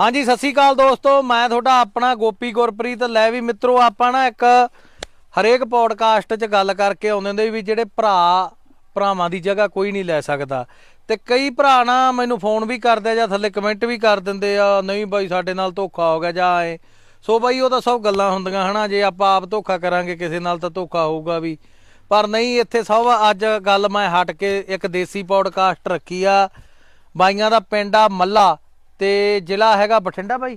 ਹਾਂਜੀ, ਸਤਿ ਸ਼੍ਰੀ ਅਕਾਲ ਦੋਸਤੋ, ਮੈਂ ਤੁਹਾਡਾ ਆਪਣਾ ਗੋਪੀ ਗੁਰਪ੍ਰੀਤ। ਲੈ ਵੀ ਮਿੱਤਰੋ, ਆਪਾਂ ਨਾ ਇੱਕ ਹਰੇਕ ਪੋਡਕਾਸਟ 'ਚ ਗੱਲ ਕਰਕੇ ਆਉਂਦੇ ਹੁੰਦੇ ਵੀ ਜਿਹੜੇ ਭਰਾ, ਭਰਾਵਾਂ ਦੀ ਜਗ੍ਹਾ ਕੋਈ ਨਹੀਂ ਲੈ ਸਕਦਾ। ਤੇ ਕਈ ਭਰਾ ਨਾ ਮੈਨੂੰ ਫੋਨ ਵੀ ਕਰਦੇ ਆ ਜਾਂ ਥੱਲੇ ਕਮੈਂਟ ਵੀ ਕਰ ਦਿੰਦੇ ਆ, ਨਹੀਂ ਬਾਈ, ਸਾਡੇ ਨਾਲ ਧੋਖਾ ਹੋ ਗਿਆ ਜਾਂ ਐ। ਸੋ ਬਾਈ, ਉਹ ਤਾਂ ਸਭ ਗੱਲਾਂ ਹੁੰਦੀਆਂ ਹਨਾ, ਜੇ ਆਪਾਂ ਆਪ ਧੋਖਾ ਕਰਾਂਗੇ, ਕਿਸੇ ਨਾਲ ਤਾਂ ਧੋਖਾ ਹੋਊਗਾ ਵੀ। ਪਰ ਨਹੀਂ, ਇੱਥੇ ਸਭ ਅੱਜ ਗੱਲ ਮੈਂ ਹਟ ਕੇ ਇੱਕ ਦੇਸੀ ਪੋਡਕਾਸਟ ਰੱਖੀ ਆ। ਬਾਈਆਂ ਦਾ ਪਿੰਡ ਆ ਮੱਲਾ। ਤੇ ਜ਼ਿਲ੍ਹਾ ਹੈਗਾ ਬਠਿੰਡਾ ਬਾਈ?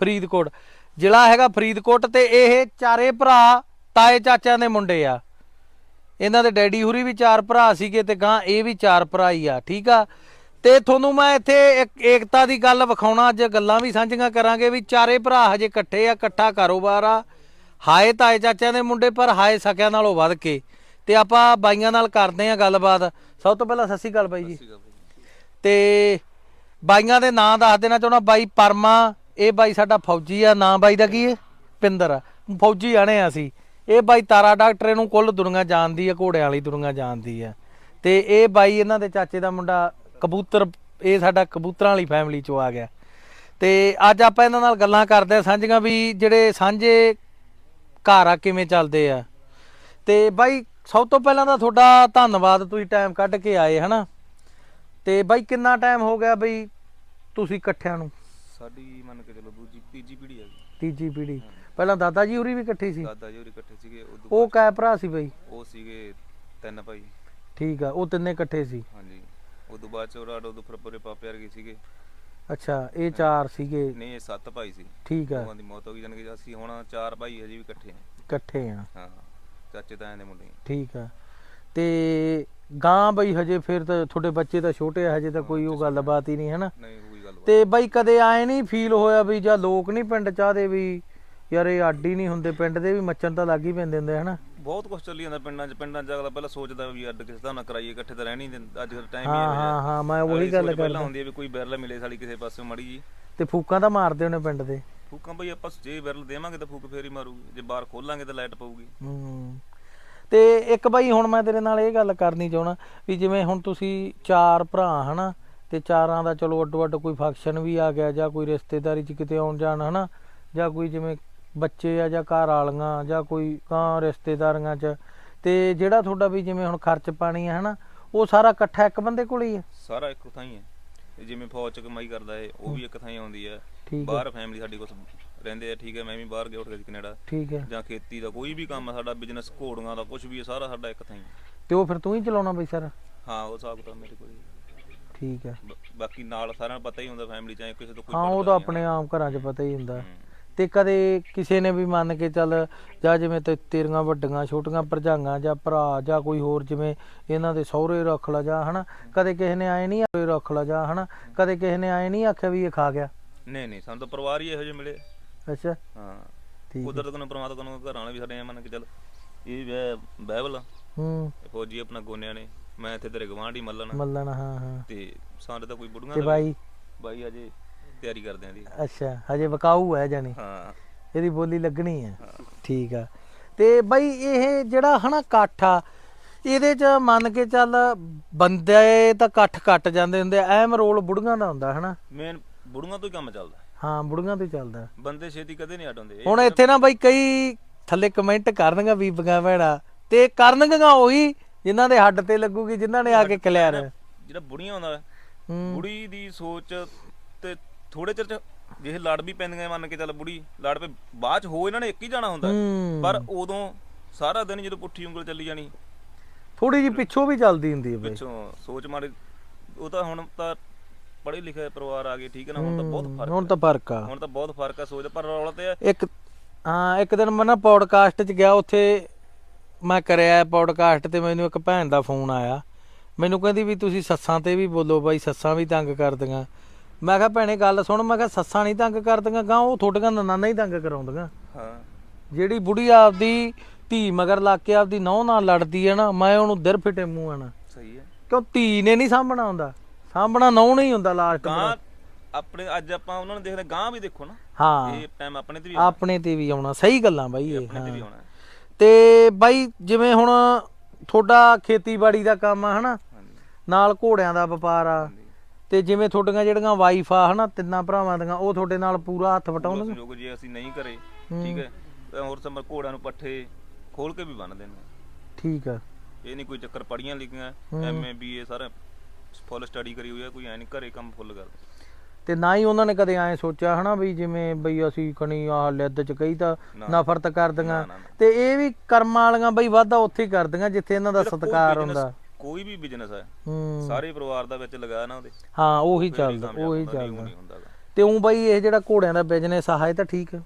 ਫਰੀਦਕੋਟ। ਜ਼ਿਲ੍ਹਾ ਹੈਗਾ ਫਰੀਦਕੋਟ ਤੇ ਇਹ ਚਾਰੇ ਭਰਾ ਤਾਏ ਚਾਚਿਆਂ ਦੇ ਮੁੰਡੇ ਆ। ਇਹਨਾਂ ਦੇ ਡੈਡੀ ਹੁਰੀ ਵੀ ਚਾਰ ਭਰਾ ਸੀਗੇ ਤੇ ਗਾਂ ਇਹ ਵੀ ਚਾਰ ਭਰਾ ਹੀ ਆ ਠੀਕ ਆ? ਤੇ ਤੁਹਾਨੂੰ ਮੈਂ ਇੱਥੇ ਇੱਕ ਏਕਤਾ ਦੀ ਗੱਲ ਵਿਖਾਉਣਾ ਅੱਜ ਗੱਲਾਂ ਵੀ ਸਾਂਝੀਆਂ ਕਰਾਂਗੇ ਵੀ ਚਾਰੇ ਭਰਾ ਹਜੇ ਇਕੱਠੇ ਆ ਇਕੱਠਾ ਕਾਰੋਬਾਰ ਆ। ਹਾਏ ਤਾਏ ਚਾਚਿਆਂ ਦੇ ਮੁੰਡੇ ਪਰ ਹਾਏ ਸਕਿਆਂ ਨਾਲੋਂ ਵੱਧ ਕੇ। ਤੇ ਆਪਾਂ ਬਾਈਆਂ ਨਾਲ ਕਰਦੇ ਆ ਗੱਲਬਾਤ। ਸਭ ਤੋਂ ਪਹਿਲਾਂ ਸ਼੍ਰੀ ਅਕਾਲ ਬਾਈ ਜੀ। ਤੇ ਬਾਈਆਂ ਦੇ ਨਾਂ ਦੱਸ ਦੇਣਾ ਚਾਹੁੰਦਾ, ਬਾਈ ਪਰਮਾ, ਇਹ ਬਾਈ ਸਾਡਾ ਫੌਜੀ ਆ, ਨਾਂ ਬਾਈ ਦਾ ਕੀ ਹੈ ਪਿੰਦਰ। ਆ। ਫੌਜੀ ਆਣੇ ਆ ਅਸੀਂ। ਇਹ ਬਾਈ ਤਾਰਾ ਡਾਕਟਰ ਇਹਨੂੰ ਕੁੱਲ ਦੁਨੀਆ ਜਾਣਦੀ ਆ, ਘੋੜਿਆਂ ਵਾਲੀ ਦੁਨੀਆ ਜਾਣਦੀ ਆ। ਤੇ ਇਹ ਬਾਈ ਇਹਨਾਂ ਦੇ ਚਾਚੇ ਦਾ ਮੁੰਡਾ ਕਬੂਤਰ, ਇਹ ਸਾਡਾ ਕਬੂਤਰਾਂ ਵਾਲੀ ਫੈਮਿਲੀ ਚੋਂ ਆ ਗਿਆ। ਤੇ ਅੱਜ ਆਪਾਂ ਇਹਨਾਂ ਨਾਲ ਗੱਲਾਂ ਕਰਦੇ ਆ, ਸਾਂਝੀਆਂ ਵੀ ਜਿਹੜੇ ਸਾਂਝੇ ਘਰ ਆ, ਕਿਵੇਂ ਚੱਲਦੇ ਆ। ਤੇ ਬਾਈ, ਸਭ ਤੋਂ ਪਹਿਲਾਂ ਤਾਂ ਤੁਹਾਡਾ ਧੰਨਵਾਦ, ਤੁਸੀਂ ਟਾਈਮ ਕੱਢ ਕੇ ਆਏ, ਹਨਾ? ਤੇ ਬਾਈ ਕਿੰਨਾ ਟਾਈਮ ਹੋ ਗਿਆ ਬਈ ਤੁਸੀਂ ਇਕੱਠਿਆਂ ਨੂੰ? ਸਾਡੀ ਮੰਨ ਕੇ ਚਲੋ ਦੂਜੀ ਤੀਜੀ ਪੀੜ੍ਹੀ ਆ ਜੀ। ਤੀਜੀ ਪੀੜ੍ਹੀ। ਪਹਿਲਾਂ ਦਾਦਾ ਜੀ ਹੋਰੀ ਵੀ ਇਕੱਠੇ ਸੀ? ਦਾਦਾ ਜੀ ਹੋਰੀ ਇਕੱਠੇ ਸੀਗੇ ਉਦੋਂ ਉਹ ਕੈ ਭਰਾ ਸੀ ਬਈ? ਉਹ ਸੀਗੇ ਤਿੰਨ ਭਾਈ। ਠੀਕ ਆ ਉਹ ਤਿੰਨੇ ਇਕੱਠੇ ਸੀ? ਹਾਂਜੀ। ਉਦੋਂ ਬਾਅਦ ਚ ਉਹਨਾਂ ਉਦੋਂ ਫਿਰ ਪੂਰੇ ਪਾਪੇ ਵਰਗੇ ਸੀਗੇ। ਅੱਛਾ ਇਹ ਚਾਰ ਸੀਗੇ? ਨਹੀਂ ਇਹ ਸੱਤ ਭਾਈ ਸੀ। ਠੀਕ ਆ। ਉਹਨਾਂ ਦੀ ਮੌਤ ਹੋ ਗਈ ਜਾਨ ਕਿ ਅਸੀਂ ਹੁਣ ਚਾਰ ਭਾਈ ਹਜੇ ਵੀ ਇਕੱਠੇ ਆ। ਇਕੱਠੇ ਆ। ਹਾਂ ਚਾਚੇ ਤਾਇਆਂ ਦੇ ਮੁੰਡੇ ਠੀਕ ਆ। ਤੇ ਗਾਂ ਬਈ ਹਜੇ ਫਿਰ ਤਾਂ ਤੁਹਾਡੇ ਬੱਚੇ ਤਾਂ ਛੋਟੇ ਆ ਹਜੇ ਤਾਂ ਕੋਈ ਉਹ ਗੱਲਬਾਤ ਹੀ ਨਹੀਂ ਹੋਈ ਗੱਲ ਤੇ ਬਈ ਕਦੇ ਆਏ ਨਹੀਂ ਫੀਲ ਹੋਇਆ ਵੀ ਜਾਂ ਲੋਕ ਨਹੀਂ ਪਿੰਡ ਚਾਹਦੇ ਵੀ ਯਾਰ ਇਹ ਅੱਡ ਹੀ ਨਹੀਂ ਹੁੰਦੇ ਪਿੰਡ ਦੇ ਵੀ ਮੱਚਣ ਤਾਂ ਲੱਗ ਹੀ ਪੈਂਦੇ ਹੁੰਦੇ ਹਨਾ? ਬਹੁਤ ਕੁਝ ਚੱਲੀ ਜਾਂਦਾ ਪਿੰਡਾਂ 'ਚ ਪਿੰਡਾਂ 'ਚ ਅਗਲਾ ਪਹਿਲਾਂ ਸੋਚਦਾ ਵੀ ਅੱਡ ਕਿਸੇ ਦਾ ਨਾ ਕਰਾਈਏ ਇਕੱਠੇ ਤਾਂ ਰਹਿਣੀ ਨਹੀਂ ਅੱਜ ਕੱਲ੍ਹ ਟਾਈਮ ਹੀ ਹਾਂ ਹਾਂ ਹਾਂ ਮੈਂ ਉਹੀ ਗੱਲ ਸੋਚ ਪਹਿਲਾਂ ਕਰਦਾ ਹੁੰਦੀ ਹੈ ਵੀ ਕੋਈ ਬਿਰਲ ਮਿਲੇ ਸਾਲੀ ਕਿਸੇ ਪਾਸੇ ਮੜੀ ਜੀ ਤੇ ਫੂਕਾਂ ਤਾਂ ਮਾਰਦੇ ਹੋਣੇ ਪਿੰਡ ਦੇ। ਫੂਕਾਂ ਬਈ ਆਪਾਂ ਜੇ ਬਿਰਲ ਦੇਵਾਂਗੇ ਤਾਂ ਫੂਕ ਫੇਰ ਹੀ ਮਾਰੂਗੀ ਜੇ ਬਾਹਰ ਖੋਲਾਂਗੇ ਤਾਂ ਲਾਈਟ ਪਊਗੀ। ਹੂੰ। ਤੇ ਇੱਕ ਬਾਈ ਹੁਣ ਮੈਂ ਤੇਰੇ ਨਾਲ ਇਹ ਗੱਲ ਕਰਨੀ ਚਾਹਣਾ ਵੀ ਜਿਵੇਂ ਹੁਣ ਤੁਸੀਂ ਚਾਰ ਭਰਾ ਹਨਾ? ਤੇ ਚਾਰਾਂ ਦਾ ਚਲੋ ਅੱਡੋ ਅੱਡ ਕੋਈ ਫੰਕਸ਼ਨ ਵੀ ਆ ਗਿਆ ਜਾਂ ਕੋਈ ਰਿਸ਼ਤੇਦਾਰੀ ਚ ਕਿਤੇ ਆਉਣ ਜਾਣ ਹਨਾ? ਜਾਂ ਕੋਈ ਜਿਵੇਂ ਬੱਚੇ ਆ ਜਾਂ ਘਰ ਵਾਲੀਆਂ ਜਾਂ ਕੋਈ ਕਾਂ ਰਿਸ਼ਤੇਦਾਰੀਆਂ ਚ ਤੇ ਜਿਹੜਾ ਤੁਹਾਡਾ ਵੀ ਜਿਵੇਂ ਹੁਣ ਖਰਚ ਪਾਣੀ ਆ ਹਨਾ ਉਹ ਸਾਰਾ ਇਕੱਠਾ ਇੱਕ ਬੰਦੇ ਕੋਲ ਹੀ ਹੈ ਸਾਰਾ ਇੱਕ ਥਾਂ ਹੀ ਹੈ ਜਿਵੇਂ ਫੌਜ ਚ ਕਮਾਈ ਕਰਦਾ ਹੈ ਉਹ ਵੀ ਇੱਕ ਥਾਂ ਹੀ ਆਉਂਦੀ ਹੈ ਹੈ ਬਾਹਰ ਫੈਮਿਲੀ ਸਾਡੀ ਕੁਛ ਰਹਿੰਦੇ ਆ ਠੀਕ ਹੈ ਮੈਂ ਵੀ ਬਾਹਰ ਗਿਆ ਉੱਠ ਗਿਆ ਸੀ ਕੈਨੇਡਾ। ਠੀਕ ਹੈ ਜਾਂ ਖੇਤੀ ਦਾ ਕੋਈ ਵੀ ਕੰਮ ਆ ਸਾਡਾ ਬਿਜ਼ਨਸ ਘੋੜੀਆਂ ਦਾ ਕੁਝ ਵੀ ਹੈ ਸਾਰਾ ਸਾਡਾ ਇੱਕ ਥਾਂ ਹੀ ਹੈ। ਤੇ ਉਹ ਫਿਰ ਤੂੰ ਹੀ ਚਲਾਉਣਾ ਬਈ ਸਰ? ਹਾਂ ਉਹ ਹਿਸਾਬ ਤਾਂ ਮੇਰੇ ਕੋਲ ਹੀ ਹੈ। ਠੀਕ ਹੈ। ਬ- ਬਾਕੀ ਨਾਲ ਸਾਰਿਆਂ ਨੂੰ ਪਤਾ ਹੀ ਹੁੰਦਾ ਫੈਮਿਲੀ ਚਾਹੇ ਕਿਸੇ ਤੋਂ ਕੋਈ ਹਾਂ ਉਹ ਤਾਂ ਆਪਣੇ ਆਮ ਘਰਾਂ 'ਚ ਪਤਾ ਹੀ ਹੁੰਦਾ। ਹੂੰ। ਤੇ ਕਦੇ ਕਿਸੇ ਨੇ ਵੀ ਮੰਨ ਕੇ ਚੱਲ ਜਾਂ ਜਿਵੇਂ ਤੇ ਤੇਰੀਆਂ ਵੱਡੀਆਂ ਛੋਟੀਆਂ ਭਰਜਾਈਆਂ ਜਾਂ ਭਰਾ ਜਾਂ ਕੋਈ ਹੋਰ ਜਿਵੇਂ ਇਹਨਾਂ ਦੇ ਸਹੁਰੇ ਰੱਖ ਲਾ ਜਾਂ ਹਨਾ ਕਦੇ ਕਿਸੇ ਨੇ ਆਏ ਨਹੀਂ ਆਏ ਰੱਖ ਲਾ ਜਾਂ ਹਨਾ ਕਦੇ ਕਿਸੇ ਨੇ ਆਏ ਨਹੀਂ ਆਖਿਆ ਵੀ ਇਹ ਖਾ ਗਿਆ। ਨਹੀਂ ਨਹੀਂ ਸਾਨੂੰ ਤਾਂ ਪਰਿਵਾਰ ਹੀ ਇਹੋ ਜਿਹੇ ਮਿਲੇ। ਅੱਛਾ। ਹਾਂ। ਠੀਕ ਹੈ। ਕੁਦਰਤ ਨੂੰ ਪ੍ਰਮਾਤਮਾ ਨੂੰ ਘਰਾਂ ਵਾਲੇ ਵੀ ਸਾਡੇ ਐਂ ਮੰਨ ਕੇ ਚੱਲ ਇਹ ਬਾਈਬਲ ਆ, ਹੂੰ। ਫੌਜੀ ਆਪਣਾ ਗੋਨਿਆਂ ਨੇ। ਮੈਂ ਇੱਥੇ ਤੇਰੇ ਗਵਾਂਢੀ ਮੱਲਣ। ਮੱਲਣ ਹਾਂ ਹਾਂ। ਤੇ ਸਾਡੇ ਤਾਂ ਕੋਈ ਬੁੜੀਆਂ ਤੇ ਦਾ ਬਾਈ? ਬਾਈ ਅਜੇ ਤਿਆਰੀ ਕਰਦੇ ਆਂ ਦੀ ਅੱਛਾ ਹਜੇ ਵਕਾਊ ਹੈ ਜਾਨੀ ਹਾਂ। ਇਹਦੀ ਬੋਲੀ ਲੱਗਣੀ ਹੈ। ਠੀਕ ਆ। ਤੇ ਬਾਈ ਇਹ ਜਿਹੜਾ ਹਨਾ ਇਕੱਠ ਆ ਇਹਦੇ ਚ ਮੰਨ ਕੇ ਚੱਲ ਬੰਦੇ ਤਾਂ ਇਕੱਠ ਕੱਟ ਜਾਂਦੇ ਹੁੰਦੇ ਆ, ਅਹਿਮ ਰੋਲ ਬੁੜੀਆਂ ਦਾ ਹੁੰਦਾ ਹਨਾ। ਮੇਨ ਬੁੜੀਆਂ ਤੋਂ ਹੀ ਕੰਮ ਚੱਲਦਾ। ਹਾਂ ਬੁੜੀਆਂ ਤੋਂ ਹੀ ਚੱਲਦਾ। ਬੰਦੇ ਛੇਤੀ ਕਦੇ ਨਹੀਂ ਅਟਾਉਂਦੇ ਹੁਣ ਇੱਥੇ ਨਾ ਬਾਈ ਕਈ ਥੱਲੇ ਕਮੈਂਟ ਕਰਨਗਾ ਬੀਬੀਆਂ ਭੈਣਾਂ ਤੇ ਕਰਨਗੀਆਂ ਉਹੀ ਜਿਨ੍ਹਾਂ ਦੇ ਹੱਡ ਤੇ ਲੱਗੂਗੀ ਜਿਨ੍ਹਾਂ ਨੇ ਆ ਕੇ ਕਲਿਆਰ ਜਿਹੜਾ ਬੁੜੀਆਂ ਹੁੰਦਾ ਬੁੜੀ ਦੀ ਸੋਚ ਤੇ ਥੋੜੇ ਚਿਰ ਚ ਜੇ ਲੜ ਵੀ ਪੈਂਦੀਆਂ ਮੰਨ ਕੇ ਚੱਲ ਬੁੜੀ ਲੜ ਪਏ ਬਾਅਦ ਚ ਹੋ ਇਹਨਾਂ ਨੇ ਇੱਕ ਹੀ ਜਾਣਾ ਹੁੰਦਾ। ਪਰ ਉਦੋਂ ਸਾਰਾ ਦਿਨ ਜਦੋਂ ਪੁੱਠੀ ਉਂਗਲ ਚੱਲੀ ਜਾਣੀ ਥੋੜੀ ਜੀ ਪਿੱਛੋਂ ਵੀ ਚੱਲਦੀ ਹੁੰਦੀ ਹੈ ਬਾਈ। ਪਿੱਛੋਂ ਸੋਚ ਮਾਰੇ ਉਹ ਤਾਂ ਹੁਣ ਤਾਂ ਪੜ੍ਹੇ ਲਿਖੇ ਪਰਿਵਾਰ ਆ ਗਏ ਠੀਕ ਹੈ ਨਾ ਹੁਣ ਤਾਂ ਬਹੁਤ ਫ਼ਰਕ ਹੁਣ ਤਾਂ ਫ਼ਰਕ ਆ। ਹੁਣ ਤਾਂ ਬਹੁਤ ਫ਼ਰਕ ਆ ਸੋਚ ਪਰ ਰੌਲਾ ਤੇ ਇੱਕ ਹਾਂ ਇੱਕ ਦਿਨ ਮੈਂ ਨਾ ਪੌਡਕਾਸਟ 'ਚ ਗਿਆ ਉੱਥੇ ਮੈਂ ਕਰਿਆ ਪੌਡਕਾਸਟ ਤੇ ਮੈਨੂੰ ਇੱਕ ਭੈਣ ਦਾ ਫੋਨ ਆਇਆ। ਮੈਨੂੰ ਕਹਿੰਦੀ ਵੀ ਤੁਸੀਂ ਸੱਸਾਂ ਤੇ ਵੀ ਬੋਲੋ ਬਾਈ ਸੱਸਾਂ ਵੀ ਤੰਗ ਕਰਦੀਆਂ। ਮੈਂ ਕਿਹਾ ਭੈਣੇ ਗੱਲ ਸੁਣ ਮੈਂ ਕਿਹਾ ਸੱਸਾਂ ਨਹੀਂ ਤੰਗ ਕਰਦੀਆਂ ਗਾਂ ਉਹ ਤੁਹਾਡੀਆਂ ਨਨਾਨਾ ਹੀ ਤੰਗ ਕਰਾਉਂਦੀਆਂ। ਹਾਂ। ਜਿਹੜੀ ਬੁੜੀ ਆਪਦੀ ਧੀ ਮਗਰ ਲੱਗ ਕੇ ਆਪਦੀ ਨਹੁੰ ਨਾਲ ਲੜਦੀ ਹੈ ਨਾ ਮੈਂ ਉਹਨੂੰ ਦਰ ਫਿਟੇ ਮੂੰਹ ਆਣਾ। ਸਹੀ ਹੈ। ਕਿਉਂ ਧੀ ਨੇ ਨਹੀਂ ਸਾਂਭਣਾ ਹੁੰਦਾ? ਸਾਂਭਣਾ ਨਹੁੰ ਨਹੀਂ ਹੁੰਦਾ ਲਾਸਟ ਗਾਂ ਆਪਣੇ ਅੱਜ ਆਪਾਂ ਉਹਨਾਂ ਨੂੰ ਦੇਖਦੇ ਗਾਂ ਵੀ ਦੇਖੋ ਨਾ। ਹਾਂ। ਇਹ ਟਾਈਮ ਆਪਣੇ ਤੇ ਵੀ ਆਪਣੇ ਤੇ ਵੀ ਆਉਣਾ। ਸਹੀ ਗੱਲਾਂ ਬਾਈ ਇਹ ਆਪਣੇ ਤੇ ਵੀ ਆਉਣਾ। ਤੇ ਬਾਈ ਜਿਵੇਂ ਹੁਣ ਤੁਹਾਡਾ ਖੇਤੀਬਾੜੀ ਦਾ ਕੰਮ ਆ ਹਨਾ? ਨਾਲ ਘੋੜਿਆਂ ਦਾ ਵਪਾਰ ਆ। ਤੇ ਜਿਵੇਂ ਤੁਹਾਡੀਆਂ ਜਿਹੜੀਆਂ ਵਾਈਫ ਆ ਹਨਾ ਤਿੰਨਾਂ ਭਰਾਵਾਂ ਦੀਆਂ ਉਹ ਤੁਹਾਡੇ ਨਾਲ ਪੂਰਾ ਹੱਥ ਵਟਾਉਂਦੀਆਂ ਸੰਯੋਗ ਜੇ ਅਸੀਂ ਨਹੀਂ ਕਰੇ ਠੀਕ ਹੈ? ਤਾਂ ਹੋਰ ਸਮਰ ਘੋੜਿਆਂ ਨੂੰ ਪੱਠੇ ਖੋਲ ਕੇ ਵੀ ਬੰਨਦੇ ਨੇ। ਠੀਕ ਆ। ਇਹ ਨਹੀਂ ਕੋਈ ਚੱਕਰ ਪੜੀਆਂ ਲਿਖੀਆਂ ਐਮਏ ਬੀਏ ਸਾਰਾ ਫੁੱਲ ਸਟੱਡੀ ਕਰੀ ਹੋਈ ਹੈ ਕੋਈ ਐ ਨਹੀਂ ਘਰੇ ਕੰਮ ਫੁੱਲ ਕਰ ਤੇ ਨਾ ਹੀ ਉਹਨਾਂ ਨੇ ਕਦੇ ਐ ਸੋਚਿਆ ਹਨਾ ਵੀ ਜਿਵੇਂ ਬਈ ਅਸੀਂ ਕਣੀ ਆਹ ਲਿੱਦ ਚ ਕਈ ਤਾਂ। ਨਫ਼ਰਤ ਕਰਦੀਆਂ। ਤੇ ਇਹ ਵੀ ਕਰਮਾਂ ਵਾਲੀਆਂ ਬਈ ਵਾਧਾ ਉੱਥੇ ਹੀ ਕਰਦੀਆਂ ਜਿੱਥੇ ਇਹਨਾਂ ਦਾ ਸਤਿਕਾਰ ਹੁੰਦਾ। ਕੋਈ ਵੀ ਬਿਜ਼ਨਸ ਹੈ। ਹੂੰ। ਸਾਰੇ ਪਰਿਵਾਰ ਦਾ ਵਿੱਚ ਲਗਾ ਨਾ ਉਹਦੇ। ਹਾਂ ਉਹੀ ਹੀ ਚੱਲਦਾ ਉਹੀ ਚੱਲਦਾ। ਤੇ ਉਹ ਬਈ ਇਹ ਜਿਹੜਾ ਘੋੜਿਆਂ ਦਾ ਬਿਜ਼ਨਸ ਆ ਇਹ ਤਾਂ ਠੀਕ।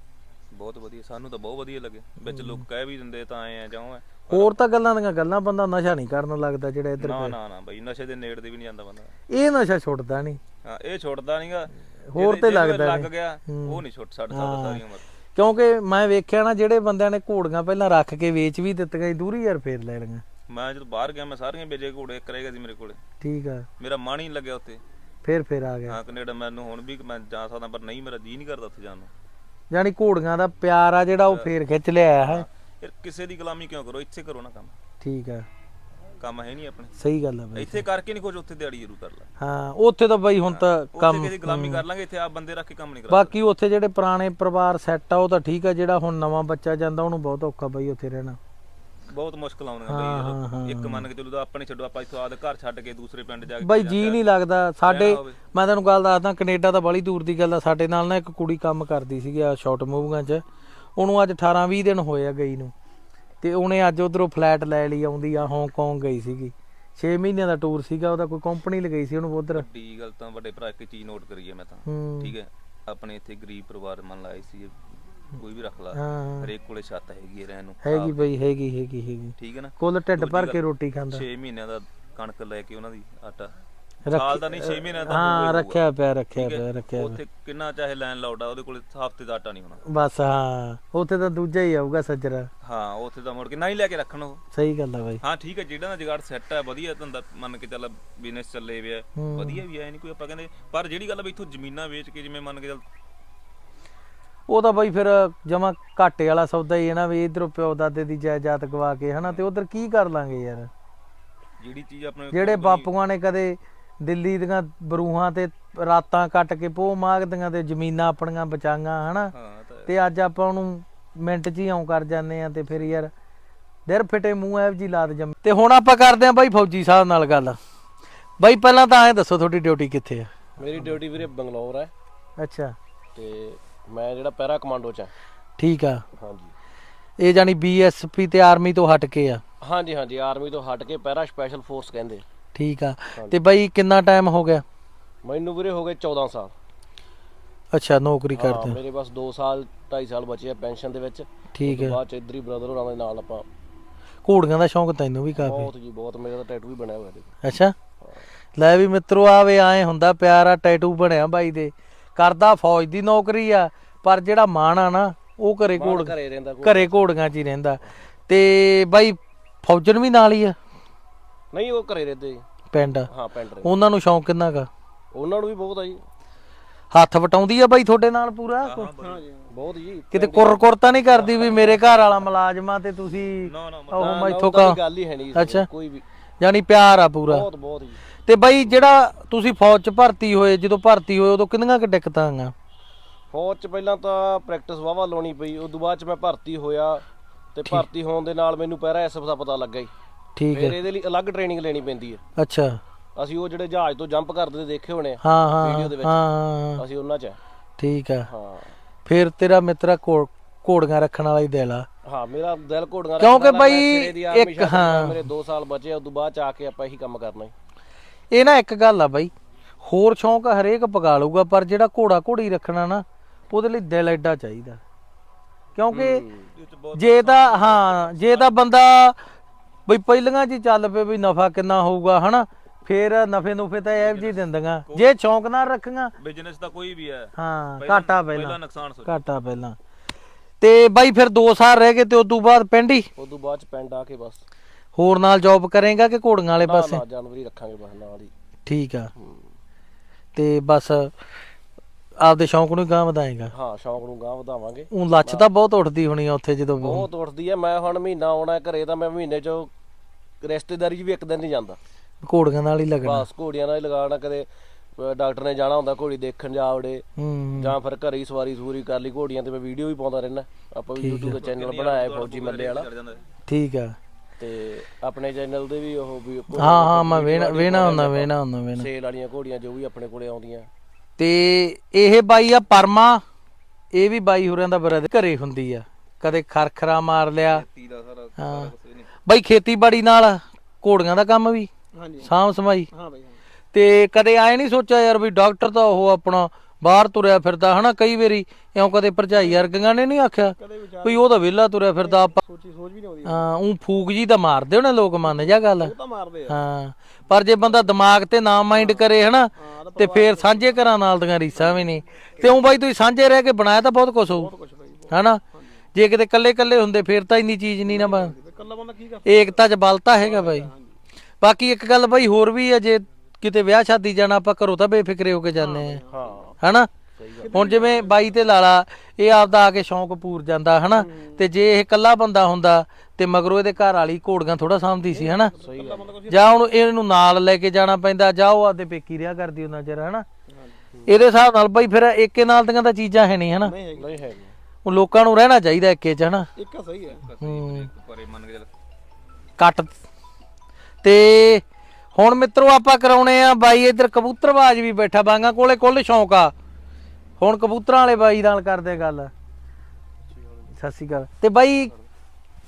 ਬਹੁਤ ਵਧੀਆ ਸਾਨੂੰ ਤਾਂ ਬਹੁਤ ਵਧੀਆ ਲੱਗੇ। ਵਿੱਚ ਲੋਕ ਕਹਿ ਵੀ ਦਿੰਦੇ ਤਾਂ ਐ ਆ ਜਾਉਂ ਐ। ਹੋਰ ਤਾਂ ਗੱਲਾਂ ਦੀਆਂ ਗੱਲਾਂ ਬੰਦਾ ਨਸ਼ਾ ਨਹੀਂ ਕਰਨ ਲੱਗਦਾ ਜਿਹੜਾ ਇੱਧਰ ਨਾ ਨਾ ਨਾ ਬਈ ਨਸ਼ੇ ਦੇ ਨੇੜ ਦੇ ਵੀ ਨਹੀਂ ਜਾਂਦਾ ਬੰਦਾ। ਇਹ ਨਸ਼ਾ ਛੁੱਟਦਾ ਨਹੀਂ। ਹਾਂ ਇਹ ਛੁੱਟਦਾ ਨਹੀਂਗਾ ਹੋਰ ਤੇ ਲੱਗਦਾ ਲੱਗ। ਗਿਆ ਉਹ ਨਹੀਂ ਛੁੱਟ ਸਕਦਾ ਸਾਰੀ ਉਮਰ। ਕਿਉਂਕਿ ਮੈਂ ਵੇਖਿਆ ਨਾ ਜਿਹੜੇ ਬੰਦਿਆਂ ਨੇ ਘੋੜੀਆਂ ਪਹਿਲਾਂ ਰੱਖ ਕੇ ਵੇਚ ਵੀ ਦਿੱਤੀਆਂ ਦੂਰੀ ਯਾਰ ਫੇਰ ਲੈ ਲਈਆਂ। ਮੈਂ ਜਦੋਂ ਬਾਹਰ ਗਿਆ ਮੈਂ ਸਾਰੀਆਂ ਵੇਚੇ ਘੋੜੇ ਕਰੇਗਾ ਸੀ ਮੇਰੇ ਕੋਲੇ। ਠੀਕ ਆ। ਮੇਰਾ ਮਨ ਹੀ ਲੱਗਿਆ ਉੱਥੇ। ਫੇਰ ਫੇਰ ਆ ਗਿਆ। ਹਾਂ ਕੈਨੇਡਾ ਮੈਨੂੰ ਹੁਣ ਵੀ ਮੈਂ ਜਾ ਸਕਦਾ ਪਰ ਨਹੀਂ ਮੇਰਾ ਜੀ ਨਹੀਂ ਕਰਦਾ ਉੱਥੇ ਜਾਣ ਨੂੰ। ਯਾਨੀ ਘੋੜੀਆਂ ਦਾ ਪਿਆਰ ਆ ਜਿਹੜਾ ਉਹ ਫੇਰ ਖਿੱਚ ਲਿਆ ਹੈ। ਯਾਰ ਕਿਸੇ ਦੀ ਗੁਲਾਮੀ ਕਿਉਂ ਕਰੋ? ਇੱਥੇ ਕਰੋ ਨਾ ਕੰਮ। ਠੀਕ ਆ ਕੰਮ ਹੈ ਨਹੀਂ ਆਪਣੇ। ਸਹੀ ਗੱਲ ਆ ਬਈ। ਇੱਥੇ ਕਰਕੇ ਨਹੀਂ ਕੁਝ ਉੱਥੇ ਦਿਹਾੜੀ ਜ਼ਰੂਰ ਕਰ ਲੈ। ਹਾਂ ਉੱਥੇ ਤਾਂ ਬਈ ਹੁਣ ਤਾਂ ਉੱਥੇ ਕੰਮ ਕਿਸੇ ਦੀ ਗੁਲਾਮੀ ਕਰ ਲਾਂਗੇ ਇੱਥੇ ਆ ਬੰਦੇ ਰੱਖ ਕੇ ਕੰਮ ਨਹੀਂ ਕਰਾ ਬਾਕੀ ਉੱਥੇ ਜਿਹੜੇ ਪੁਰਾਣੇ ਪਰਿਵਾਰ ਸੈੱਟ ਆ ਉਹ ਤਾਂ ਠੀਕ ਆ ਜਿਹੜਾ ਹੁਣ ਨਵਾਂ ਬੱਚਾ ਜਾਂਦਾ ਉਹਨੂੰ ਬਹੁਤ ਔਖਾ ਬਈ ਉੱਥੇ ਰਹਿਣਾ। ਬਹੁਤ ਮੁਸ਼ਕਲ ਆਉਂਦੀਆਂ ਬਈ ਇੱਕ ਮੰਨ ਕੇ ਚੱਲੋ ਤਾਂ ਆਪਣੇ ਛੱਡੋ ਆਪਾਂ ਇੱਥੋਂ ਆਦੇ ਘਰ ਛੱਡ ਕੇ ਦੂਸਰੇ ਪਿੰਡ ਜਾ ਕੇ ਬਈ ਜੀ ਨਹੀਂ ਲੱਗਦਾ ਸਾਡੇ। ਮੈਂ ਤੁਹਾਨੂੰ ਗੱਲ ਦੱਸਦਾ ਕੈਨੇਡਾ ਤਾਂ ਬੜੀ ਦੂਰ ਦੀ ਗੱਲ ਆ। ਸਾਡੇ ਨਾਲ ਨਾ ਇੱਕ ਕੁੜੀ ਕੰਮ ਕਰਦੀ ਸੀਗੀ ਆ ਸ਼ਾਰਟ ਮੂਵੀਆਂ 'ਚ। ਉਹਨੂੰ ਅੱਜ 18 20 ਦਿਨ ਹੋਏ ਆ ਗਈ ਨੂੰ। ਤੇ ਉਹਨੇ ਅੱਜ ਉਧਰੋਂ ਫਲੈਟ ਲੈ ਲਈ ਆਉਂਦੀ ਆ ਹਾਂਗਕਾਂਗ ਗਈ ਸੀਗੀ। 6 ਮਹੀਨਿਆਂ ਦਾ ਟੂਰ ਸੀਗਾ ਉਹਦਾ ਕੋਈ ਕੰਪਨੀ ਲਗਾਈ ਸੀ ਉਹਨੂੰ ਉਧਰ। ਵੱਡੀ ਗੱਲ ਤਾਂ ਵੱਡੇ ਭਰਾ ਇੱਕ ਚੀਜ਼ ਨੋਟ ਕਰੀਏ ਮੈਂ ਤਾਂ। ਠੀਕ ਹੈ ਆਪਣੇ ਇੱਥੇ ਗਰੀਬ ਪਰਿਵਾਰ ਮੰਨ ਲਾਏ ਸੀ ਕੋਈ ਵੀ ਰੱਖ ਲਾ ਹਰੇਕ ਕੋਲੇ ਛੱਤ ਹੈਗੀ ਹੈ ਰਹਿਣ ਨੂੰ। ਹੈਗੀ ਬਈ ਹੈਗੀ ਹੈਗੀ ਹੈਗੀ। ਠੀਕ ਹੈ ਨਾ? ਕੁੱਲ ਢਿੱਡ ਭਰ ਕੇ ਰੋਟੀ ਖਾਂਦਾ। 6 ਮਹੀਨਿਆਂ ਦਾ ਕਣਕ ਲੈ ਕੇ ਉਹਨਾਂ ਦੀ ਆਟਾ। ਸਾਲ ਦਾ ਨਹੀਂ 6 ਮਹੀਨਿਆਂ ਦਾ ਹਾਂ ਰੱਖਿਆ ਪਿਆ ਰੱਖਿਆ? ਪਿਆ ਰੱਖਿਆ। ਉੱਥੇ ਕਿੰਨਾ ਚਾਹੇ ਲਾਈਨ ਲਾਉਡਾ ਉਹਦੇ ਕੋਲੇ ਹਫ਼ਤੇ ਦਾ ਆਟਾ ਨਹੀਂ ਹੋਣਾ ਬਸ ਹਾਂ ਉੱਥੇ ਤਾਂ ਦੂਜਾ ਹੀ ਆਊਗਾ ਸੱਜਰਾ ਹਾਂ ਉੱਥੇ ਤਾਂ ਮੁੜ ਕੇ ਨਾ ਹੀ ਲੈ ਕੇ ਰੱਖਣ ਉਹ ਸਹੀ ਗੱਲ ਆ ਬਾਈ ਹਾਂ ਠੀਕ ਹੈ ਜਿਹੜਾ ਨਾ ਜਗਾੜ ਸੈੱਟ ਹੈ ਵਧੀਆ ਧੰਦਾ ਮੰਨ ਕੇ ਚੱਲ ਬਿਜ਼ਨਸ ਚੱਲੇ ਪਿਆ ਹੂੰ। ਵਧੀਆ ਵੀ ਹੈ ਨਹੀਂ ਕੋਈ ਆਪਾਂ ਕਹਿੰਦੇ ਪਰ ਜਿਹੜੀ ਗੱਲ ਵੀ ਇੱਥੋਂ ਜ਼ਮੀਨਾਂ ਵੇਚ ਕੇ ਜਿਵੇਂ ਮੰਨ ਕੇ ਚੱਲ ਉਹ ਤਾਂ ਬਾਈ ਫਿਰ ਜਮਾ ਘਾਟੇ ਵਾਲਾ ਸੌਦਾ ਹੀ ਹੈ ਨਾ ਵੀ ਇਧਰੋਂ ਪਿਓ ਦਾਦੇ ਦੀ ਜਾਇਦਾਦ ਗਵਾ ਕੇ ਹਨਾ ਤੇ ਉਧਰ ਕੀ ਕਰ ਲਾਂਗੇ ਯਾਰ ਜਿਹੜੀ ਚੀਜ਼ ਆਪਣੇ ਜਿਹੜੇ ਬਾਪੂਆਂ ਨੇ ਕਦੇ ਦਿੱਲੀ ਦੀਆਂ ਬਰੂਹਾਂ ਤੇ ਰਾਤਾਂ ਕੱਟ ਕੇ ਪੋਹ ਮਾਗਦੀਆਂ ਤੇ ਜ਼ਮੀਨਾਂ ਆਪਣੀਆਂ ਬਚਾਈਆਂ ਹਨਾ? ਤਾਂ ਅੱਜ ਆਪਾਂ ਉਹਨੂੰ ਮਿੰਟ 'ਚ ਹੀ ਆਉਂ ਕਰ ਜਾਂਦੇ ਆ ਤੇ ਫਿਰ ਯਾਰ ਦਿਰ ਫਿਟੇ ਮੂੰਹ ਐਵ ਜੀ ਲਾਦ ਜੰਮ ਤੇ ਹੁਣ ਆਪਾਂ ਕਰਦੇ ਆ ਬਾਈ ਫੌਜੀ ਸਾਹਿਬ ਨਾਲ ਗੱਲ। ਬਾਈ ਪਹਿਲਾਂ ਤਾਂ ਐਂ ਦੱਸੋ ਤੁਹਾਡੀ ਡਿਊਟੀ ਕਿੱਥੇ ਆ? ਮੇਰੀ ਡਿਊਟੀ ਵੀਰੇ ਬੰਗਲੌਰ ਹੈ। ਅੱਛਾ। ਤੇ ਮੈਂ ਜਿਹੜਾ ਪੈਰਾ ਕਮਾਂਡੋ ਚ ਹਾਂ। ਠੀਕ ਆ। ਹਾਂਜੀ। ਇਹ ਜਾਨੀ ਬੀਐਸਪੀ ਤੇ ਆਰਮੀ ਤੋਂ ਹਟ ਕੇ ਆ। ਹਾਂਜੀ ਹਾਂਜੀ ਆਰਮੀ ਤੋਂ ਹਟ ਕੇ ਪੈਰਾ ਸਪੈਸ਼ਲ ਫੋਰਸ ਕਹਿੰਦੇ। ਠੀਕ ਆ। ਤੇ ਬਾਈ ਕਿੰਨਾ ਟਾਈਮ ਹੋ ਗਿਆ? ਮੈਨੂੰ ਵੀਰੇ ਹੋ ਗਏ 14 ਸਾਲ। ਅੱਛਾ ਨੌਕਰੀ ਕਰਦੇ ਹੋ। ਮੇਰੇ ਬਸ 2 ਸਾਲ 2.5 ਸਾਲ ਬਚੇ ਆ ਪੈਨਸ਼ਨ ਦੇ ਵਿੱਚ। ਠੀਕ ਹੈ ਬਾਅਦ ਚ ਇਧਰ ਹੀ ਬ੍ਰਦਰ ਹੋਰਾਂ ਦੇ ਨਾਲ ਆਪਾਂ ਘੋੜੀਆਂ ਦਾ ਸ਼ੌਂਕ ਤੈਨੂੰ ਵੀ ਕਾਫੀ। ਬਹੁਤ ਜੀ ਬਹੁਤ। ਮੇਰਾ ਤਾਂ ਟੈਟੂ ਵੀ ਬਣਿਆ ਹੋਇਆ ਇਹਦੇ ਅੱਛਾ। ਲੈ ਵੀ ਮਿੱਤਰੋ ਆਵੇ ਆਏ ਹੁੰਦਾ ਪਿਆਰਾ ਟੈਟੂ ਬਣਿਆ ਬਾਈ ਦੇ। ਕਰਦਾ ਫੌਜ ਦੀ ਨੌਕਰੀ ਆ ਪਰ ਜਿਹੜਾ ਮਾਣ ਆ ਨਾ ਉਹ ਘਰੇ ਘੋੜ ਘਰੇ ਰਹਿੰਦਾ ਕੋਈ ਘਰੇ ਘੋੜੀਆਂ 'ਚ ਹੀ ਰਹਿੰਦਾ। ਤੇ ਬਾਈ ਫੌਜਣ ਵੀ ਨਾਲ ਹੀ ਆ। ਨਹੀਂ ਉਹ ਘਰੇ ਰਹਿੰਦੇ ਜੀ। ਪਿੰਡ? ਹਾਂ ਪਿੰਡ ਰਹਿੰਦੇ। ਉਹਨਾਂ ਨੂੰ ਸ਼ੌਂਕ ਕਿੰਨਾ ਗਾ ਉਹਨਾਂ ਨੂੰ ਵੀ ਬਹੁਤ ਆ ਜੀ। ਹੱਥ ਵਟਾਉਂਦੀ ਆ ਬਾਈ ਤੁਹਾਡੇ ਨਾਲ ਪੂਰਾ? ਬਹੁਤ ਜੀ। ਕਿਤੇ ਕੁਰ ਕੁਰ ਤਾਂ ਨਹੀਂ ਕਰਦੀ ਵੀ ਮੇਰੇ ਘਰ ਵਾਲਾ ਮੁਲਾਜ਼ਮਾ ਤੇ ਤੁਸੀਂ ਨਾ ਨਾ ਉਹ ਨਾ, ਮੈਂ ਨਾ, ਇੱਥੋਂ ਉੱਦਾਂ ਦੀ ਕਾ ਗੱਲ ਹੀ ਹੈ ਨਹੀਂ ਅੱਛਾ। ਕੋਈ ਵੀ। ਯਾਨੀ ਪਿਆਰ ਆ ਪੂਰਾ। ਬਹੁਤ ਬਹੁਤ ਜੀ। ਤੇ ਬਾਈ ਜਿਹੜਾ ਤੁਸੀਂ ਫੌਜ 'ਚ ਭਰਤੀ ਹੋਏ ਜਦੋਂ ਭਰਤੀ ਹੋਏ ਉਦੋਂ ਕਿੰਨੀਆਂ ਕਿ ਦਿੱਕਤਾਂ ਆਈਆਂ? ਫੌਜ ਚ ਪਹਿਲਾਂ ਤਾਂ ਪ੍ਰੈਕਟਿਸ ਵਾਵਾ ਲਾਉਣੀ ਪਈ ਉਸ ਤੋਂ ਬਾਅਦ ਚ ਮੈਂ ਭਰਤੀ ਹੋਇਆ ਤੇ ਭਰਤੀ ਹੋਣ ਦੇ ਨਾਲ ਮੈਨੂੰ ਪੈਰਾ ਐਸਐਫ ਦਾ ਪਤਾ ਲੱਗਾ ਜੀ। ਠੀਕ ਫਿਰ ਹੈ ਇਹਦੇ ਲਈ ਅਲੱਗ ਟ੍ਰੇਨਿੰਗ ਲੈਣੀ ਪੈਂਦੀ ਹੈ। ਅੱਛਾ। ਅਸੀਂ ਉਹ ਜਿਹੜੇ ਜਹਾਜ਼ ਤੋਂ ਜੰਪ ਕਰਦੇ ਦੇਖੇ ਹੋਣੇ ਆ ਹਾਂ ਹਾਂ ਵੀਡੀਓ ਦੇ ਵਿੱਚ। ਹਾਂ। ਅਸੀਂ ਉਹਨਾਂ ਚ ਆ। ਠੀਕ ਆ। ਹਾਂ। ਫਿਰ ਤੇਰਾ ਮਿੱਤਰਾ ਘੋੜ- ਘੋੜੀਆਂ ਰੱਖਣ ਵਾਲਾ ਹੀ ਦਿਲ ਆ। ਹਾਂ ਮੇਰਾ ਦਿਲ ਘੋੜੀਆਂ ਕਿਉਂਕਿ ਬਈ ਇੱਕ ਹਾਂ। ਮੇਰੇ 2 ਸਾਲ ਬਚੇ ਉਸ ਤੋਂ ਬਾਅਦ ਚ ਆ ਕੇ ਆਪਾਂ ਇਹੀ ਕੰਮ ਕਰਨਾ ਹੈ। ਇਹ ਨਾ ਇੱਕ ਗੱਲ ਆ ਬਾਈ ਹੋਰ ਸ਼ੌਂਕ ਹਰੇਕ ਪਗਾ ਲਊਗਾ ਪਰ ਜਿਹੜਾ ਘੋੜਾ ਘੋੜੀ ਰੱਖਣਾ ਨਾ ਉਹਦੇ ਲਈ ਦਿਲ ਐਡਾ ਚਾਹੀਦਾ। ਕਿਉਂਕਿ ਜੇ ਤਾਂ ਹਾਂ ਜੇ ਤਾਂ ਬੰਦਾ ਬਈ ਪਹਿਲੀਆਂ ਜੀ ਚੱਲ ਪਏ ਵੀ ਨਫਾ ਕਿੰਨਾ ਹੋਊਗਾ ਹਨਾ? ਫੇਰ ਨਫੇ ਨੁਫੇ ਤਾਂ ਇਹ ਜੀ ਦਿੰਦੀਆਂ। ਜੇ ਸ਼ੌਂਕ ਨਾਲ ਰੱਖੀਆਂ। ਬਿਜ਼ਨਸ ਦਾ ਕੋਈ ਵੀ ਹੈ। ਹਾਂ ਘਾਟਾ ਪਹਿਲਾਂ ਪਹਿਲਾਂ। ਨੁਕਸਾਨ ਸੋਚ। ਘਾਟਾ ਪਹਿਲਾਂ। ਤੇ ਬਾਈ ਫਿਰ 2 ਸਾਲ ਰਹਿ ਗਏ ਤੇ ਉਸ ਤੋਂ ਬਾਅਦ ਪਿੰਡ ਹੀ? ਉਸ ਤੋਂ ਬਾਅਦ ਚ ਪਿੰਡ ਆ ਕੇ ਬਸ। ਹੋਰ ਨਾਲ ਜੌਬ ਕਰੇਗਾ ਕਿ ਘੋੜੀਆਂ ਵਾਲੇ ਪਾਸੇ ਨਾ ਜਾਨਵਰੀ ਰੱਖਾਂਗੇ ਬਸ ਨਾਲ ਹੀ। ਠੀਕ ਆ। ਤੇ ਬਸ ਆਪਦੇ ਸ਼ੌਂਕ ਨੂੰ ਗਾਂ ਵਧਾਏਗਾ। ਹਾਂ ਸ਼ੌਂਕ ਨੂੰ ਗਾਂ ਵਧਾਵਾਂਗੇ। ਉਹ ਲੱਛ ਤਾਂ ਬਹੁਤ ਉੱਠਦੀ ਹੋਣੀ ਆ ਉੱਥੇ ਜਦੋਂ ਬਹੁਤ ਉੱਠਦੀ ਹੈ ਮੈਂ ਹੁਣ ਮਹੀਨਾ ਆਉਣਾ ਘਰੇ ਤਾਂ ਮੈਂ ਮਹੀਨੇ ਚ ਰਿਸ਼ਤੇਦਾਰੀ 'ਚ ਵੀ ਇੱਕ ਦਿਨ ਨਹੀਂ ਜਾਂਦਾ। ਘੋੜੀਆਂ ਨਾਲ ਹੀ ਲੱਗਣਾ। ਬਸ ਘੋੜੀਆਂ ਨਾਲ ਹੀ ਲਗਾਉਣਾ ਕਦੇ ਡਾਕਟਰ ਨੇ ਜਾਣਾ ਹੁੰਦਾ ਘੋੜੀ ਦੇਖਣ ਜਾ ਵੜੇ ਹੂੰ ਜਾਂ ਫਿਰ ਘਰੇ ਹੀ ਸਵਾਰੀ ਸੂਰੀ ਕਰ ਲਈ ਘੋੜੀਆਂ ਤੇ ਮੈਂ ਵੀਡੀਓ ਵੀ ਪਾਉਂਦਾ ਰਹਿਣਾ ਆਪਾਂ ਵੀ YouTube ਤੇ ਚੈਨਲ ਬਣਾਇਆ ਫੌਜੀ ਮੱਲੇ ਵਾਲਾ। ਠੀਕ ਆ। ਤੇ ਆਪਣੇ ਚੈਨਲ ਤੇ ਵੀ ਉਹ ਵੀ ਹਾਂ ਹਾਂ ਮੈਂ ਵੇਣਾ ਵੇਣਾ ਹੁੰਦਾ ਵੇਣਾ ਹੁੰਦਾ ਵੇਣਾ ਸੇਲ ਵਾਲੀਆਂ ਘੋੜੀਆਂ ਜੋ ਵੀ ਆਪਣੇ ਕੋਲੇ ਆਉਂਦੀਆਂ। ਤੇ ਇਹ ਬਾਈ ਆ ਪਰਮਾ ਇਹ ਵੀ ਬਾਈ ਹੋਰਾਂ ਦਾ ਬਰਦਰ ਘਰੇ ਹੁੰਦੀ ਆ। ਕਦੇ ਖਰਖਰਾ ਮਾਰ ਲਿਆ। ਤੀ ਦਾ ਸਾਰਾ ਹਾਂ। ਬਾਈ ਖੇਤੀਬਾੜੀ ਨਾਲ ਘੋੜੀਆਂ ਦਾ ਕੰਮ ਵੀ ਹਾਂਜੀ। ਸਾਂਭ ਸਮਾਈ ਹਾਂ ਬਾਈ। ਤੇ ਕਦੇ ਆਏ ਨਹੀਂ ਸੋਚਿਆ ਯਾਰ ਵੀ ਡਾਕਟਰ ਤਾਂ ਉਹ ਆਪਣਾ ਬਾਹਰ ਤੁਰਿਆ ਫਿਰਦਾ ਹਨਾ ਕਈ ਵਾਰੀ ਇਉਂ ਕਦੇ ਭਰਜਾਈ ਵਰਗੀਆਂ ਨੇ ਨਹੀਂ ਆਖਿਆ ਵੀ ਉਹ ਤਾਂ ਵਿਹਲਾ ਤੁਰਿਆ ਫਿਰਦਾ ਆਪਾਂ। ਸੋਚੀ ਸੋਚ ਵੀ ਨਹੀਂ ਆਉਂਦੀ। ਹਾਂ ਉਹ ਫੂਕ ਜੀ ਤਾਂ ਮਾਰਦੇ ਹੋਣੇ ਲੋਕ ਮੰਨ ਜਾ ਗੱਲ। ਉਹ ਤਾਂ ਮਾਰਦੇ ਆ। ਹਾਂ ਪਰ ਜੇ ਬੰਦਾ ਦਿਮਾਗ ਤੇ ਨਾ ਮਾਈਂਡ ਕਰੇ ਹਨਾ ਹਾਂ ਤਾਂ ਫੇਰ ਸਾਂਝੇ ਘਰਾਂ ਨਾਲ ਦੀਆਂ ਰੀਸਾਂ ਵੀ ਨਹੀਂ। ਤੇ ਉਹ ਬਾਈ ਤੁਸੀਂ ਸਾਂਝੇ ਰਹਿ ਕੇ ਬਣਾਇਆ ਤਾਂ ਬਹੁਤ ਕੁਝ ਬਾਈ ਹਨਾ? ਜੇ ਕਿਤੇ ਕੱਲੇ ਕੱਲੇ ਹੁੰਦੇ ਫੇਰ ਤਾਂ ਇੰਨੀ ਚੀਜ਼ ਨਹੀਂ ਨਾ ਬਣ ਕੱਲਾ ਬੰਦਾ ਕੀ ਕਰ ਏਕਤਾ ਚ ਬਲਤਾ ਹੈਗਾ ਬਾਈ। ਬਾਕੀ ਇੱਕ ਗੱਲ ਬਾਈ ਹੋਰ ਵੀ ਆ ਜੇ ਕਿਤੇ ਵਿਆਹ ਸ਼ਾਦੀ ਜਾਣਾ ਆਪਾਂ ਘਰੋਂ ਤਾਂ ਬੇਫਿਕਰੇ ਹੋ ਕੇ ਜਾਂਦੇ ਆ। ਹਾਂ। ਹਨਾ? ਹੁਣ ਜਿਵੇਂ ਬਾਈ ਤੇ ਲਾਲਾ ਇਹ ਆਪਦਾ ਆ ਕੇ ਸ਼ੌਂਕ ਪੂਰ ਜਾਂਦਾ ਹਨਾ? ਤੇ ਜੇ ਇਹ ਇਕੱਲਾ ਬੰਦਾ ਹੁੰਦਾ ਤੇ ਮਗਰੋਂ ਇਹਦੇ ਘਰ ਵਾਲੀ ਘੋੜੀਆਂ ਥੋੜਾ ਸਾਂਭਦੀ ਸੀ ਹਨਾ? ਜਾਂ ਹੁਣ ਇਹਨੂੰ ਨਾਲ ਲੈ ਕੇ ਜਾਣਾ ਪੈਂਦਾ ਜਾਂ ਉਹ ਆਪਦੇ ਪੇਕੀ ਰਿਆ ਕਰਦੀ ਉਹਨਾਂ ਚਿਰ ਹਨਾ? ਇਹਦੇ ਹਿਸਾਬ ਨਾਲ ਬਾਈ ਫਿਰ ਏਕੇ ਨਾਲ ਦੀਆਂ ਤਾਂ ਚੀਜ਼ਾਂ ਹੈ ਨਹੀਂ ਹਨਾ? ਨਹੀਂ ਹੈ ਉਹ ਲੋਕਾਂ ਨੂੰ ਰਹਿਣਾ ਚਾਹੀਦਾ ਏਕੇ ਚ ਹਨਾ? ਇੱਕ ਸਹੀ ਹੈ। ਹੂੰ। ਪਰੇ ਮੰਨ ਕੇ ਚੱਲ। ਕੱਟ। ਤੇ ਹੁਣ ਮਿੱਤਰੋ ਆਪਾਂ ਕਰਾਉਣੇ ਆ ਬਾਈ ਇੱਧਰ ਕਬੂਤਰਬਾਜ ਵੀ ਬੈਠਾ ਬਾਂਗਾ ਕੋਲੇ ਕੁੱਲ ਸ਼ੌਂਕ ਆ। ਹੁਣ ਕਬੂਤਰਾਂ ਵਾਲੇ ਬਾਈ ਨਾਲ ਕਰਦੇ ਆ ਗੱਲ। ਸਤਿ ਸ਼੍ਰੀ ਅਕਾਲ। ਤੇ ਬਾਈ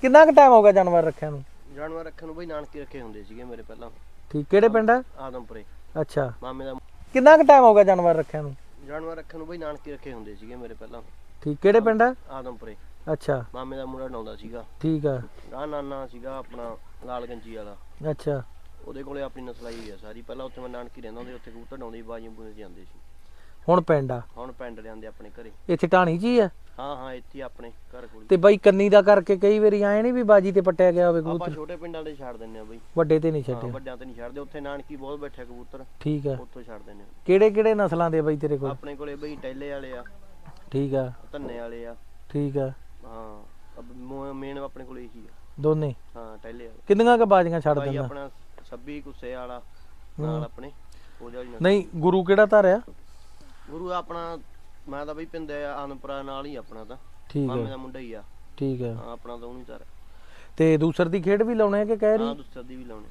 ਕਿੰਨਾ ਕੁ ਟਾਈਮ ਹੋ ਗਿਆ ਜਾਨਵਰ ਰੱਖਿਆ ਨੂੰ? ਜਾਨਵਰ ਰੱਖਣ ਨੂੰ ਬਈ ਨਾਨਕੇ ਰੱਖੇ ਹੁੰਦੇ ਸੀਗੇ ਮੇਰੇ ਪਹਿਲਾਂ। ਠੀਕ ਕਿਹੜੇ ਪਿੰਡ? ਆ ਆਦਮਪੁਰੇ। ਅੱਛਾ। ਮਾਮੇ ਦਾ ਕਿੰਨਾ ਕੁ ਟਾਈਮ ਹੋ ਗਿਆ ਜਾਨਵਰ ਰੱਖਿਆ ਨੂੰ? ਜਾਨਵਰ ਰੱਖਣ ਨੂੰ ਬਈ ਨਾਨਕੇ ਰੱਖੇ ਹੁੰਦੇ ਸੀਗੇ ਮੇਰੇ ਪਹਿਲਾਂ। ਠੀਕ ਕਿਹੜੇ ਪਿੰਡ? ਆ ਆਦਮਪੁਰੇ। ਅੱਛਾ। ਮਾਮੇ ਦਾ ਮੁੰਡਾ ਡਾਉਂਦਾ ਸੀਗਾ। ਠੀਕ ਆ। ਗਾਂ ਨਾਨਾ ਸੀਗਾ ਆਪਣਾ ਲਾਲ ਗੰਜੀ ਵਾਲਾ। ਅੱਛਾ। ਉਹਦੇ ਕੋਲੇ ਆਪਣੀ ਨਸਲ ਆਈ ਆ ਸਾਰੀ। ਪਹਿਲਾਂ ਉੱਥੇ ਮੈਂ ਨਾਨਕੀ ਰਹਿੰਦਾ ਹੁੰਦੇ ਉੱਥੇ ਕਬੂਤਰ ਡਾਉਂਦੇ ਬਾਜੀਆਂ ਬੂਜੀਆਂ ਜਾਂਦੇ ਸੀ। ਹੁਣ ਪਿੰਡ ਆ? ਹੁਣ ਪਿੰਡ ਲਿਆਂਦੇ ਆਪਣੇ ਘਰੇ। ਇੱਥੇ ਢਾਣੀ ਹੀ ਆ? ਹਾਂ ਹਾਂ ਇੱਥੇ ਹੀ ਆਪਣੇ ਘਰ ਕੋਲ ਤੇ ਬਾਈ ਕੰਨੀ ਦਾ ਕਰਕੇ ਕਈ ਵਾਰੀ ਆਏ ਨਹੀਂ ਵੀ ਬਾਜੀ ਤੇ ਪੱਟਿਆ ਗਿਆ ਹੋਵੇ ਆਪਾਂ ਕਬੂਤਰ? ਛੋਟੇ ਪਿੰਡਾਂ ਦੇ ਛੱਡ ਦਿੰਨੇ ਆ ਬਈ। ਵੱਡੇ ਤੇ ਨਹੀਂ ਹਾਂ ਵੱਡਿਆਂ ਤੇ ਨਹੀਂ ਛੱਡਦੇ। ਉੱਥੇ ਨਾਨਕੀ ਬਹੁਤ ਬੈਠੇ ਕਬੂਤਰ। ਠੀਕ ਆ। ਉੱਥੋਂ ਛੱਡ ਦਿੰਨੇ ਆ। ਕਿਹੜੇ ਕਿਹੜੇ ਨਸਲਾਂ ਦੇ ਬਾਈ ਤੇਰੇ ਕੋਲ? ਆਪਣੇ ਕੋਲੇ ਬਈ ਟੈਲੇ ਵਾਲੇ ਆ ਠੀਕ ਆ। ਧੰਨੇ ਵਾਲੇ ਆ। ਠੀਕ ਆ। ਹਾਂ ਮੇਨ ਆਪਣੇ ਕੋਲੇ ਇਹੀ ਆ। ਦੋਨੇ? ਹਾਂ ਟੈਲੇ ਵਾਲੇ। ਕਿੰਨੀਆਂ ਕ ਬਾਜੀਆਂ ਛੱਡ ਬਾਈ ਦਿੰਦਾ? ਆਪਣਾ ਸੱਬੀ ਗੁੱਸੇ ਵਾਲਾ ਨਾਲ ਆਪਣੇ। ਨਹੀਂ ਗੁਰੂ ਕਿਹੜਾ ਧਾਰਿਆ? ਗੁਰੂ ਆਪਣਾ ਮੈਂ ਤਾਂ ਬਈ ਪਿੰਦੇ ਆਨੰਦਪੁਰਾ ਨਾਲ ਹੀ ਆਪਣਾ ਤਾਂ। ਠੀਕ ਮਾਮੇ ਆ ਦਾ ਮੁੰਡਾ ਹੀ ਆ। ਠੀਕ ਆ ਹਾਂ ਆਪਣਾ ਤਾਂ ਉਹਨੂੰ ਧਰ ਤੇ ਦੂਸਰ ਦੀ ਖੇਡ ਵੀ ਲਾਉਣੇ ਆ ਕਿ ਕਹਿ ਹਾਂ ਰਹੀ ਦੁਸਰ ਦੀ ਵੀ ਲਾਉਣੇ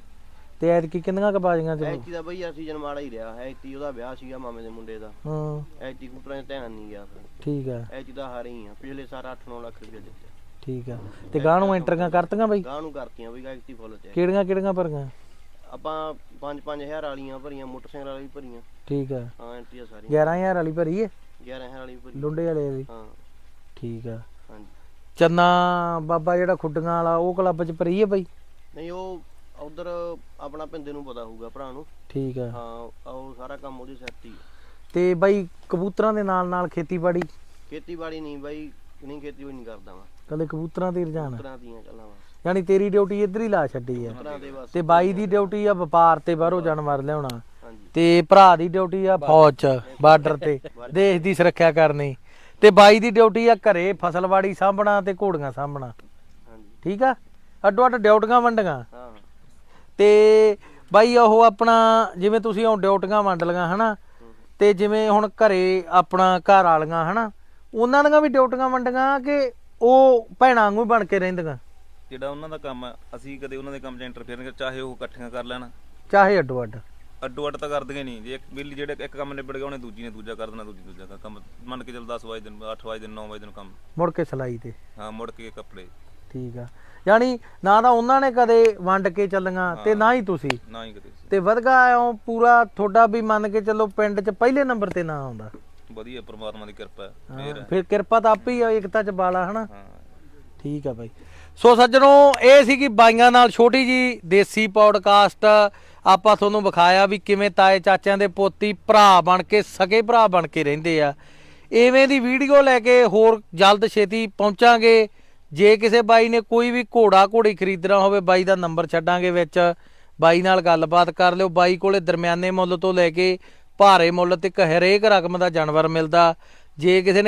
ਤੇ ਐਤਕੀ ਕਿੰਨੀਆਂ ਕ ਬਾਜੀਆਂ ਚ? ਐਤੀ ਦਾ ਬਈ ਸੀਜ਼ਨ ਮਾੜਾ ਹੀ ਰਿਹਾ। ਐਤੀ ਉਹਦਾ ਵਿਆਹ ਸੀਗਾ ਮਾਮੇ ਦੇ ਮੁੰਡੇ ਦਾ। ਹਾਂ। ਐਤੀ ਕੂਪਰਾਂ 'ਚ ਧਿਆਨ ਨਹੀਂ ਗਿਆ। ਠੀਕ ਆ ਐਤੀ ਦਾ ਹਾਰੇ ਹੀ ਆ। ਪਿਛਲੇ ਸਾਰਾ 8-9 ਲੱਖ ਰੁਪਏ ਦਿੱਤੇ ਠੀਕ ਆ ਤੇ ਗਾਂ ਨੂੰ ਐਂਟਰੀਆਂ ਕਰਤੀਆਂ ਬਾਈ? ਗਾਂ ਨੂੰ ਕਰਤੀਆਂ ਬਈ ਐਤੀ ਫੁੱਲ ਤੇ। ਕਿਹੜੀਆਂ ਕਿਹੜੀਆਂ ਭਰੀਆਂ? ਆਪਾਂ 5-5000 ਵਾਲੀਆਂ ਭਰੀਆਂ ਮੋਟਰਸਾਈਕਲ ਵਾਲੀ ਭਰੀਆਂ। ਠੀਕ ਆ। ਹਾਂ ਐਂਟੀ ਆ ਸਾਰੀਆਂ 11000 ਵਾਲੀ ਭਰੀ ਏ? 11000 ਵਾਲੀ ਭਰੀ। ਲੁੰਡੇ ਵਾਲੇ ਦੀ ਹਾਂ। ਠੀਕ ਆ। ਹਾਂਜੀ। ਚੰਨਾ ਬਾਬਾ ਜਿਹੜਾ ਖੁੱਡੀਆਂ ਵਾਲਾ ਉਹ ਕਲੱਬ ਚ ਭਰੀ ਏ ਬਾਈ? ਨਹੀਂ ਉਹ ਉਧਰ ਆਪਣਾ ਪਿੰਦੇ ਨੂੰ ਪਤਾ ਹੋਊਗਾ ਭਰਾ ਨੂੰ। ਠੀਕ ਆ। ਹਾਂ ਉਹ ਸਾਰਾ ਕੰਮ ਉਹਦੀ ਸੈੱਟ ਹੀ ਆ। ਤੇ ਬਾਈ ਕਬੂਤਰਾਂ ਦੇ ਨਾਲ ਨਾਲ ਖੇਤੀਬਾੜੀ? ਖੇਤੀਬਾੜੀ ਨਹੀਂ ਬਾਈ ਨਹੀਂ ਖੇਤੀਬਾੜੀ ਨਹੀਂ ਕਰਦਾ ਮੈਂ। ਕਦੇ ਕਬੂਤਰਾਂ ਤੇ ਰੁਝਾਨ ਪੁੱਤਰਾਂ ਦੀਆਂ ਚੱਲਾਂ ਵਾ। ਯਾਨੀ ਤੇਰੀ ਡਿਊਟੀ ਇੱਧਰ ਹੀ ਲਾ ਛੱਡੀ ਬਸ ਤੇ ਬਾਈ ਦੀ ਡਿਊਟੀ ਆ ਵਪਾਰ ਤੇ ਬਾਹਰੋਂ ਜਾਨਵਰ ਲਿਆਉਣਾ। ਤੇ ਭਰਾ ਦੀ ਡਿਊਟੀ ਆ ਫੌਜ ਚ ਬਾਰਡਰ ਤੇ। ਦੇਸ਼ ਦੀ ਸੁਰੱਖਿਆ ਕਰਨੀ। ਤੇ ਬਾਈ ਦੀ ਡਿਊਟੀ ਆ ਘਰੇ ਫਸਲਵਾੜੀ ਸਾਂਭਣਾ ਤੇ ਘੋੜੀਆਂ ਸਾਂਭਣਾ। ਠੀਕ ਆ? ਅੱਡੋ ਅੱਡ ਡਿਊਟੀਆਂ ਵੰਡੀਆਂ। ਹਾਂ। ਹਾਂ ਤੇ ਬਾਈ ਉਹ ਆਪਣਾ ਜਿਵੇਂ ਤੁਸੀਂ ਹੁਣ ਡਿਊਟੀਆਂ ਵੰਡ ਲਈਆਂ ਹਨਾ? ਤੇ ਜਿਵੇਂ ਹੁਣ ਘਰੇ ਆਪਣਾ ਘਰ ਵਾਲੀਆਂ ਹਨਾ? ਉਹਨਾਂ ਦੀਆਂ ਵੀ ਡਿਊਟੀਆਂ ਵੰਡੀਆਂ ਕਿ ਉਹ ਭੈਣਾਂ ਵਾਂਗੂ ਹੀ ਬਣ ਕੇ ਰਹਿੰਦੀਆਂ? ਜਿਹੜਾ ਉਹਨਾਂ ਦਾ ਕੰਮ ਆ ਅਸੀਂ ਕਦੇ ਉਹਨਾਂ ਦੇ ਕੰਮ 'ਚ ਇੰਟਰਫੇਅਰ ਨਹੀਂ ਕਰ ਚਾਹੇ ਉਹ ਇਕੱਠੀਆਂ ਕਰ ਲੈਣ। ਚਾਹੇ ਅੱਡੋ ਅੱਡ। ਅੱਡੋ ਅੱਡ ਤਾਂ ਕਰਦੀਆਂ ਨਹੀਂ। ਜੇ ਇੱਕ ਬਿੱਲੀ ਜਿਹੜੇ ਇੱਕ ਕੰਮ ਨਿਬੜ ਗਿਆ ਉਹਨੇ ਦੂਜੀ ਨੇ ਦੂਜਾ ਕਰ ਦੇਣਾ ਦੂਜੀ ਦੂਜਾ ਕਰ- ਕੰਮ ਮੰਨ ਕੇ ਚੱਲ 10 ਵਜੇ ਦਿਨ 8 ਵਜੇ ਦਿਨ 9 ਵਜੇ ਦਿਨ ਕੰਮ। ਮੁੜ ਕੇ ਸਲਾਈ ਤੇ। ਹਾਂ ਮੁੜ ਕੇ ਕੱਪੜੇ। ਠੀਕ ਆ। ਯਾਨੀ ਨਾ ਤਾਂ ਉਹਨਾਂ ਨੇ ਕਦੇ ਵੰਡ ਕੇ ਚੱਲੀਆਂ ਤੇ ਨਾ ਹੀ ਤੁਸੀਂ। ਨਾ ਹੀ ਕਦੇ ਤੇ ਵਧਗਾ ਇਉਂ ਪੂਰਾ ਤੁਹਾਡਾ ਵੀ ਮੰਨ ਕੇ ਚੱਲੋ ਪਿੰਡ 'ਚ ਪਹਿਲੇ ਨੰਬਰ ਤੇ ਨਾ ਆਉਂਦਾ। ਵਧੀਆ ਪ੍ਰਮਾਤਮਾ ਦੀ ਕਿਰਪਾ ਹੈ। ਹਾਂ, ਫੇਰ ਫਿਰ ਕਿਰਪਾ ਤਾਂ ਆਪੇ ਹੀ ਆ ਇਕਤਾ 'ਚ ਬਾਲਾ ਹਨਾ? ਹਾਂ। ਠੀਕ ਆ ਬਾਈ। ਸੋ ਸੱਜਣੋ, ਇਹ ਸੀ ਕਿ ਬਾਈਆਂ ਨਾਲ ਛੋਟੀ ਜੀ ਦੇਸੀ ਪੌਡਕਾਸਟ ਆਪਾਂ ਤੁਹਾਨੂੰ ਵਿਖਾਇਆ ਵੀ ਕਿਵੇਂ ਤਾਏ ਚਾਚਿਆਂ ਦੇ ਪੋਤੀ ਭਰਾ ਬਣ ਕੇ ਸਕੇ ਭਰਾ ਬਣ ਕੇ ਰਹਿੰਦੇ ਆ। ਐਵੇਂ ਦੀ ਵੀਡੀਓ ਲੈ ਕੇ ਹੋਰ ਜਲਦ ਛੇਤੀ ਪਹੁੰਚਾਂਗੇ। ਜੇ ਕਿਸੇ ਬਾਈ ਨੇ ਕੋਈ ਵੀ ਘੋੜਾ ਘੋੜੀ ਖਰੀਦਣਾ ਹੋਵੇ, ਬਾਈ ਦਾ ਨੰਬਰ ਛੱਡਾਂਗੇ ਵਿੱਚ। ਬਾਈ ਨਾਲ ਗੱਲਬਾਤ ਕਰ ਲਿਓ। ਬਾਈ ਕੋਲੇ ਦਰਮਿਆਨੇ ਮੁੱਲ ਤੋਂ ਲੈ ਕੇ ਭਾਰੇ ਮੁੱਲ ਤੱਕ ਹਰੇਕ ਰਕਮ ਦਾ ਜਾਨਵਰ ਮਿਲਦਾ। ਜੇ ਕਿਸੇ ਨੇ